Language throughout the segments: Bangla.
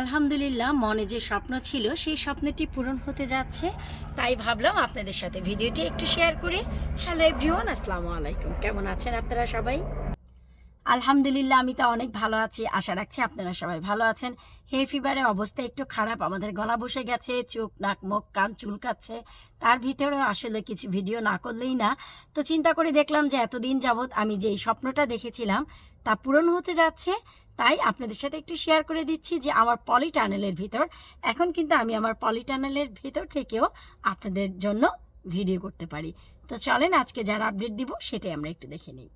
আলহামদুলিল্লাহ, মনে যে স্বপ্ন ছিল, সেই স্বপ্নটি পূরণ হতে যাচ্ছে। তাই ভাবলাম আপনাদের সাথে ভিডিওটি একটু শেয়ার করি হ্যালো এভরিওয়ান আসসালামু আলাইকুম। কেমন আছেন আপনারা সবাই? আলহামদুলিল্লাহ, আমি তো অনেক ভালো আছি। আশা রাখছি আপনারা সবাই ভালো আছেন। হে ফিভারে অবস্থা একটু খারাপ, আমাদের গলা বসে গেছে, চোখ, নাক, মুখ, কান চুলকাচ্ছে। তার ভিতরেও আসলে কিছু ভিডিও না করলেই না। তো চিন্তা করে দেখলাম যে এতদিন যাবৎ আমি যেই স্বপ্নটা দেখেছিলাম, তা পূরণ হতে যাচ্ছে। তাই আপনাদের সাথে একটু শেয়ার করে দিচ্ছি যে আমার পলি টানেলের ভিতর, এখন কিন্তু আমি আমার পলি টানেলের ভিতর থেকেও আপনাদের জন্য ভিডিও করতে পারি। তো চলেন আজকে যারা আপডেট দিব সেটাই আমরা একটু দেখে নিই।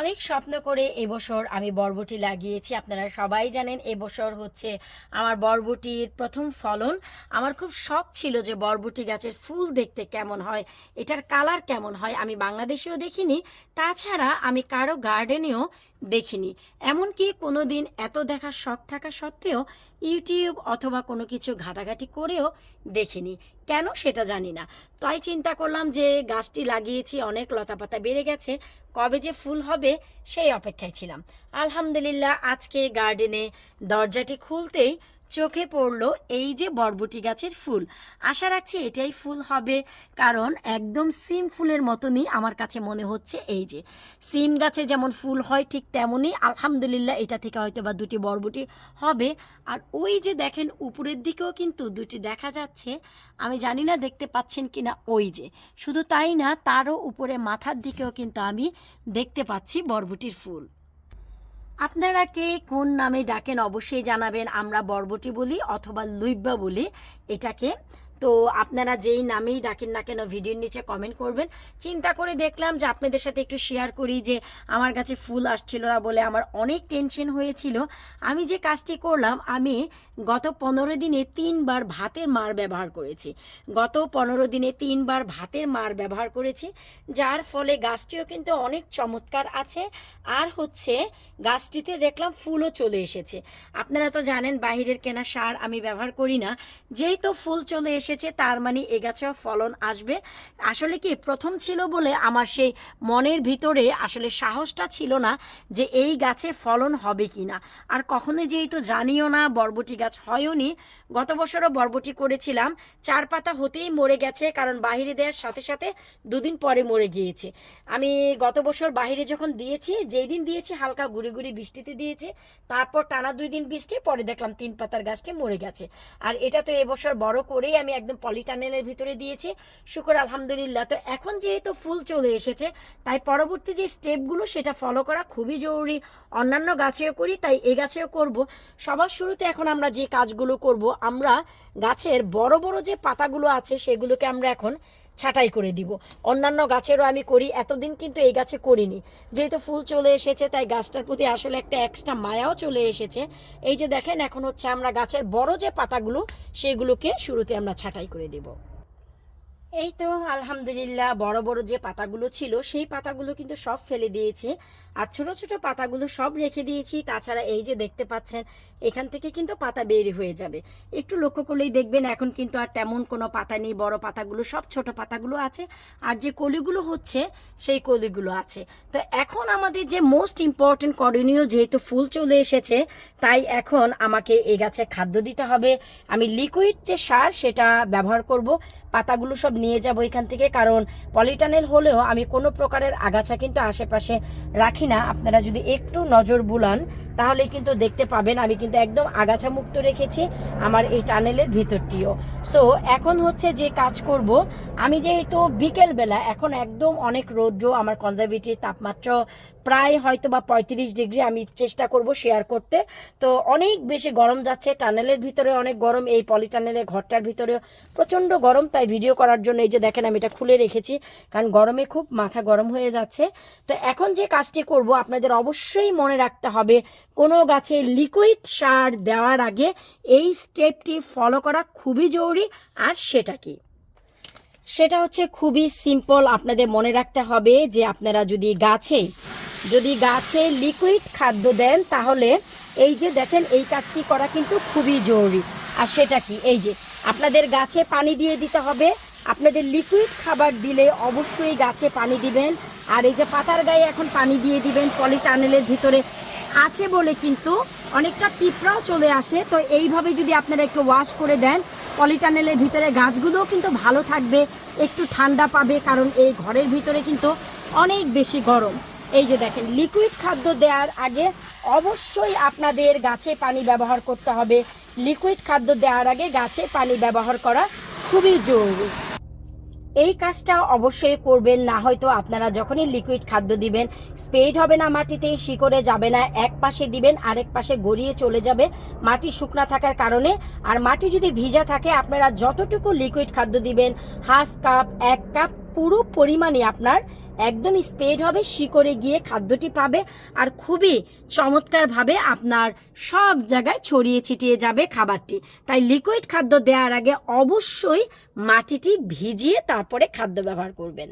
অনেক স্বপ্ন করে এবছর আমি বরবটি লাগিয়েছি, আপনারা সবাই জানেন এবছর হচ্ছে আমার বরবটির প্রথম ফলন। আমার খুব শখ ছিল যে বরবটি গাছের ফুল দেখতে কেমন হয়, এটার কালার কেমন হয় আমি বাংলাদেশেও দেখিনি। তাছাড়া আমি কারও গার্ডেনেও দেখিনি। এমনকি কোনো দিন এত দেখার শখ থাকা সত্ত্বেও ইউটিউব অথবা কোনো কিছু ঘাটাঘাটি করেও দেখিনি। কেন সেটা জানি না। তাই চিন্তা করলাম যে গাছটি লাগিয়েছি, অনেক লতাপাতা বেড়ে গেছে, কবে যে ফুল হবে সেই অপেক্ষায় ছিলাম। আলহামদুলিল্লাহ, আজকে গার্ডেনে দরজাটি খুলতেই চোখে পড়ল এই যে বরবটি গাছের ফুল। আশা রাখছি এটাই ফুল হবে, কারণ একদম সিম ফুলের মতনই আমার কাছে মনে হচ্ছে এই যে। সিম গাছে যেমন ফুল হয় ঠিক তেমনই আলহামদুলিল্লাহ এটা থেকে হয়তো বা দুটি বরবটি হবে। আর ওই যে দেখেন উপরের দিকেও কিন্তু দুটি দেখা যাচ্ছে, আমি জানি না দেখতে পাচ্ছেন কি না ওই যে। শুধু তাই না, তারও উপরে মাথার দিকেও কিন্তু আমি দেখতে পাচ্ছি বরবটির ফুল। আপনারা কে কোন নামে ডাকেন অবশ্যই জানাবেন আমরা বরবটি বলি অথবা লুইব্বা বলি। এটাকে তো আপনারা যেই নামেই ডাকেন না কেন ভিডিওর নিচে কমেন্ট করবেন। চিন্তা করে দেখলাম যে আপনাদের সাথে একটু শেয়ার করি যে আমার কাছে ফুল আসছিল না বলে আমার অনেক টেনশন হয়েছিল। আমি যে কাজটি করলাম, আমি গত পনেরো দিনে তিনবার ভাতের মার ব্যবহার করেছি। গত পনেরো দিনে তিনবার ভাতের মার ব্যবহার করেছি, যার ফলে গাছটিও কিন্তু অনেক চমৎকার আছে। আর হচ্ছে গাছটিতে দেখলাম ফুলও চলে এসেছে। আপনারা তো জানেন, বাহিরের কেনা সার আমি ব্যবহার করি না। যেই তো ফুল চলে এসেছে, তার মানে এ গাছেও ফলন আসবে। আসলে কি, প্রথম ছিল বলে আমার সেই মনের ভিতরে আসলে সাহসটা ছিল না যে এই গাছে ফলন হবে কি না আর কখনোই যেহেতু জানিও না, বরবটি গাছ হয়ওনি গত বছরও বরবটি করেছিলাম। চার পাতা হতেই মরে গেছে, কারণ বাহিরে দেওয়ার সাথে সাথে দুদিন পরে মরে গিয়েছে। আমি গত বছর বাহিরে যখন দিয়েছি যেই দিন দিয়েছি হালকা গুড়ি গুড়ি বৃষ্টিতে দিয়েছি, তারপর টানা দুই দিন বৃষ্টি, পরে দেখলাম তিন পাতার গাছটি মরে গেছে। আর এটা তো এবছর বড় করেই আমি একদম পলিটানেলের ভিতরে দিয়েছি। শুকর আলহামদুলিল্লাহ। তো এখন যেহেতু ফুল চলে এসেছে, তাই পরবর্তী যে স্টেপগুলো, সেটা ফলো করা খুবই জরুরি। অন্যান্য গাছেও করি, তাই এ গাছেও করব। সবার শুরুতে এখন আমরা যে কাজগুলো করব, আমরা গাছের বড় বড় যে পাতাগুলো আছে, সেগুলোকে আমরা এখন ছাঁটাই করে দিব। অন্যান্য গাছেরও আমি করি, এতদিন কিন্তু এই গাছে করিনি। যেহেতু ফুল চলে এসেছে, তাই গাছটার প্রতি আসলে একটা এক্সট্রা মায়াও চলে এসেছে। এই যে দেখেন, এখন হচ্ছে আমরা গাছের বড় যে পাতাগুলো, সেগুলোকে শুরুতে আমরা ছাঁটাই করে দেব। এই তো, আলহামদুলিল্লাহ, বড় বড় যে পাতাগুলো ছিল, সেই পাতাগুলো কিন্তু সব ফেলে দিয়েছি। আর ছোট ছোট পাতাগুলো সব রেখে দিয়েছি। তাছাড়া এই যে দেখতে পাচ্ছেন, এখান থেকে কিন্তু পাতা বের হয়ে যাবে। একটু লক্ষ্য করলেই দেখবেন, এখন কিন্তু আর তেমন কোনো পাতা নেই, বড় পাতাগুলো, সব ছোট পাতাগুলো আছে। আর যে কলিগুলো হচ্ছে, সেই কলিগুলো আছে। তো এখন আমাদের যে মোস্ট ইম্পর্টেন্ট করণীয় যেহেতু ফুল চলে এসেছে, তাই এখন আমাকে এই গাছে খাদ্য দিতে হবে। আমি লিকুইড যে সার, সেটা ব্যবহার করব। পাতাগুলো সব নিয়ে যাব এখান থেকে, কারণ পলিটানেল হলেও আমি কোনো প্রকারের আগাছা কিন্তু আশেপাশে রাখি না। আপনারা যদি একটু নজর বুলান, তাহলে কিন্তু দেখতে পাবেন আমি কিন্তু একদম আগাছা মুক্ত রেখেছি আমার এই টানেলের ভিতরটিও। সো এখন হচ্ছে যে কাজ করব, আমি যেহেতু বিকেলবেলা, এখন একদম অনেক রৌদ্র, আমার কনজারভেটিভ তাপমাত্রা প্রায় হয়তো বা পঁয়ত্রিশ ডিগ্রি আমি চেষ্টা করব শেয়ার করতে। তো অনেক বেশি গরম যাচ্ছে টানেলের ভিতরে অনেক গরম, এই পলি টানেলের ঘরটার ভিতরে প্রচণ্ড গরম। তাই ভিডিও করার জন্য এই যে দেখেন আমি এটা খুলে রেখেছি, কারণ গরমে খুব মাথা গরম হয়ে যাচ্ছে। তো এখন যে কাজটি করব, আপনাদের অবশ্যই মনে রাখতে হবে, কোনো গাছে লিকুইড সার দেওয়ার আগে এই স্টেপটি ফলো করা খুবই জরুরি, আর সেটা কি? সেটা হচ্ছে খুবই সিম্পল আপনাদের মনে রাখতে হবে যে আপনারা যদি গাছে যদি গাছে লিকুইড খাদ্য দেন, তাহলে এই যে দেখেন, এই কাজটি করা কিন্তু খুবই জরুরি। আর সেটা কি? এই যে আপনাদের গাছে পানি দিয়ে দিতে হবে। আপনাদের লিকুইড খাবার দিলে অবশ্যই গাছে পানি দিবেন। আর এই যে পাতার গায়ে এখন পানি দিয়ে দিবেন পলিটানেলের ভিতরে। আছে বলে কিন্তু অনেকটা পিঁপড়াও চলে আসে। তো এইভাবে যদি আপনারা একটু ওয়াশ করে দেন পলিটানেলের ভিতরে গাছগুলোও কিন্তু ভালো থাকবে, একটু ঠান্ডা পাবে, কারণ এই ঘরের ভিতরে কিন্তু অনেক বেশি গরম। এই যে দেখেন লিকুইড খাদ্য দেওয়ার আগে অবশ্যই আপনাদের গাছে পানি ব্যবহার করতে হবে। লিকুইড খাদ্য দেওয়ার আগে গাছে পানি ব্যবহার করা খুবই জরুরি। এই কাজটা অবশ্যই করবেন, না হয়তো আপনারা যখনই লিকুইড খাদ্য দিবেন স্পেড হবে না মাটিতে, শিকড়ে যাবে না, এক পাশে দিবেন, আরেক পাশে গড়িয়ে চলে যাবে। মাটি শুকনা থাকার কারণে, আর মাটি যদি ভিজা থাকে, আপনারা যতটুকু লিকুইড খাদ্য দিবেন হাফ কাপ এক কাপ পুরো পরিমাণে আপনার একদম স্প্রেড হবে, শিকড়ে গিয়ে খাদ্যটি পাবে আর খুবই চমৎকারভাবে আপনার সব জায়গায় ছড়িয়ে ছিটিয়ে যাবে খাবারটি। তাই লিকুইড খাদ্য দেওয়ার আগে অবশ্যই মাটিটি ভিজিয়ে তারপরে খাদ্য ব্যবহার করবেন।